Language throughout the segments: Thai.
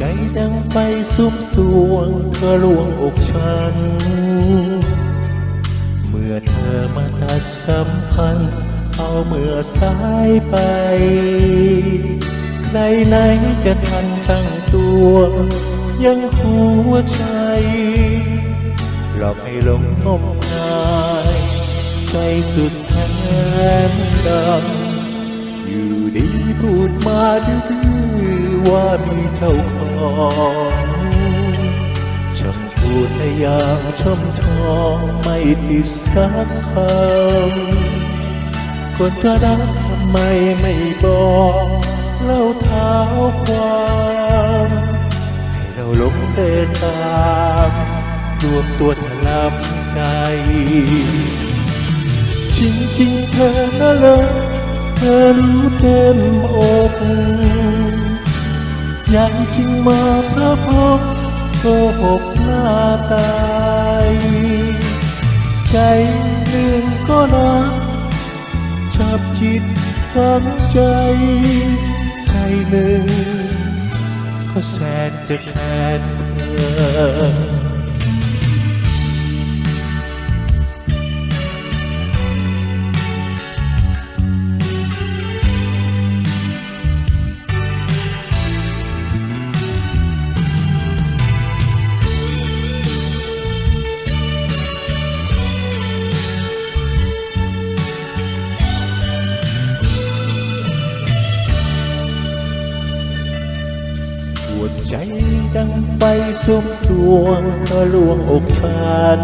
จดังไฟสุมสวงเธอลวงอกฉัน เมื่อเธอมาตัดสัมพันธ์ เอาเมื่อสายไป ใครไหนจะทันตั้งตัว ยังหัวใจ หลอกให้หลงงมงาย ใจสุดแสนดำ อยู่ดีพูดมาดื้อๆว่ามีเจ้าของช่างพูดแต่อย่างช่ำชองไม่ติดสักคำคนจะรักทำไมไม่บอกเล่าเท้าความให้เราหลงเดินตามรวมตัวถลำใจ จริงๆเธอน่ะเลย เธอรู้เต็มอกอยากจริงมาพระพบโกหกหน้าตายใจหนึ่งก็รักชับจิตฝังใจ ใจหนึ่งก็แสนจะแค้นเธอ ใจดังไฟสุมสวงทะลวงอกฉัน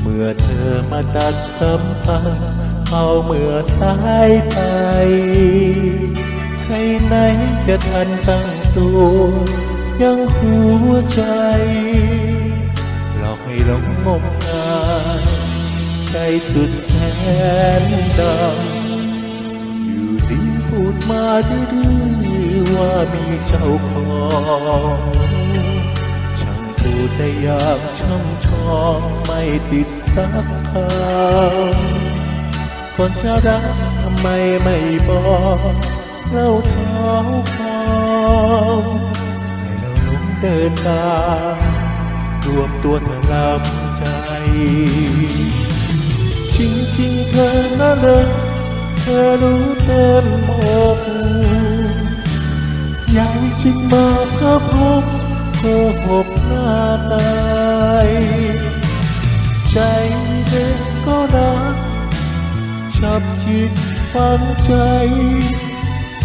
เมื่อเธอมาตัดสัมพันธ์เอาเมื่อสายไปใครไหนจะทันตั้งตัว ยังหัวใจ หลอกให้หลงงมงายใจสุดแสนดำ มาดื้อว่ามีเจ้าของช่างพูดได้ยางช่ำชองไม่ติดสักคำคนจะรักทำไมไม่บอกเล่าเท้าควาให้เราลงเดินตามรวมตัวเธอลำใจ จริงๆเธอน่ะเลยเธอรู้เต็มอกอยากจริงมาพระพบโกหกหน้าตายใจเด็กก็รักชับจิตฝังใจ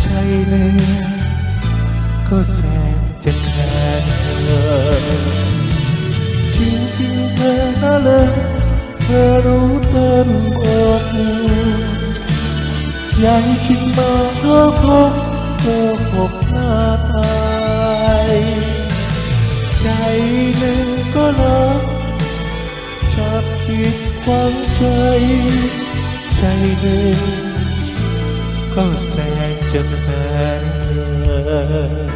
ใจหนึ่งก็แสนจะแค้นเธอ จริงๆเธอน่ะเลยเธอรู้เต็มอกอยาก ให้ฉันมาเพื่อพบเพื่อพบหน้าตายใจหนึ่งก็รักจับคิดฝังใจใจหนึ่งก็แสนจะแค้นเธอ